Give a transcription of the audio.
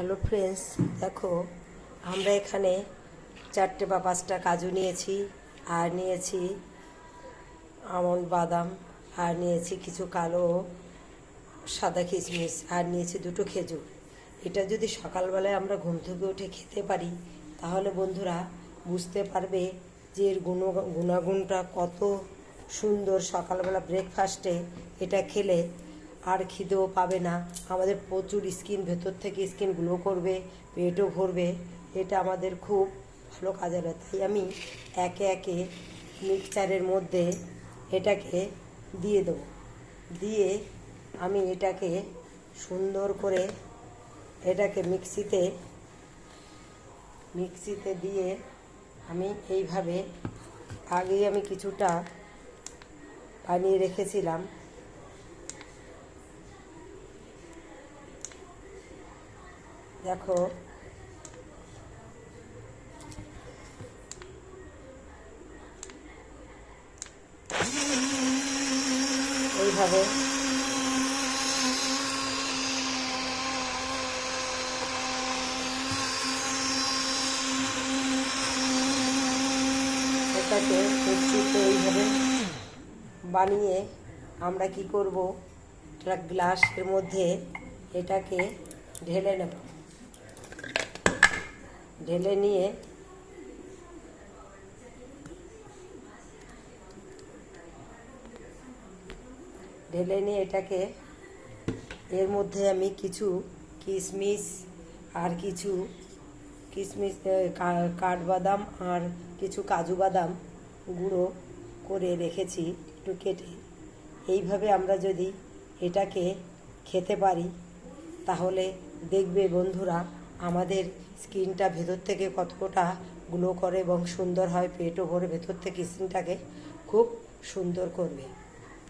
Hello friends দেখো, আমরা এখানে চারটে বা পাঁচটা কাজু নিয়েছি, আর নিয়েছি আমন্ড বাদাম, আর নিয়েছি কিছু কালো সাদা কিশমিশ আর নিয়েছি দুটো খেজুর। এটা যদি সকালবেলায় আমরা ঘুম থেকে উঠে খেতে পারি, তাহলে বন্ধুরা বুঝতে পারবে যে এর গুণ, গুণাগুণটা কত সুন্দর সকালবেলা ব্রেকফাস্টে এটা খেলে আর খিদেও পাবে না। আমাদের প্রচুর স্কিন ভেতর থেকে স্কিন গ্লো করবে, পেটও ভরবে। এটা আমাদের খুব ভালো কাজে লাগে তাই আমি একে একে মিক্সচারের মধ্যে এটাকে দিয়ে দেবো। দিয়ে আমি এটাকে সুন্দর করে এটাকে মিক্সিতে মিক্সিতে দিয়ে আমি এইভাবে আগেই আমি কিছুটা বানিয়ে রেখেছিলাম। দেখো। এইভাবে। এটাকে এইভাবে বানিয়ে আমরা কি করব? একটা গ্লাসের মধ্যে এটাকে ঢেলে নেব। ঢেলে নিয়ে ঢেলে নিয়ে এটাকে এর মধ্যে আমি কিছু কিশমিশ আর কিছু কিশমিশ কাঠবাদাম আর কিছু কাজু বাদাম গুঁড়ো করে রেখেছি একটু কেটে। এইভাবে আমরা যদি এটাকে খেতে পারি, তাহলে দেখবে বন্ধুরা আমাদের স্কিনটা ভেতর থেকে কতটা গ্লো করে এবং সুন্দর হয়, পেটও ভরে ভেতর থেকে স্কিনটাকে, খুব সুন্দর করবে।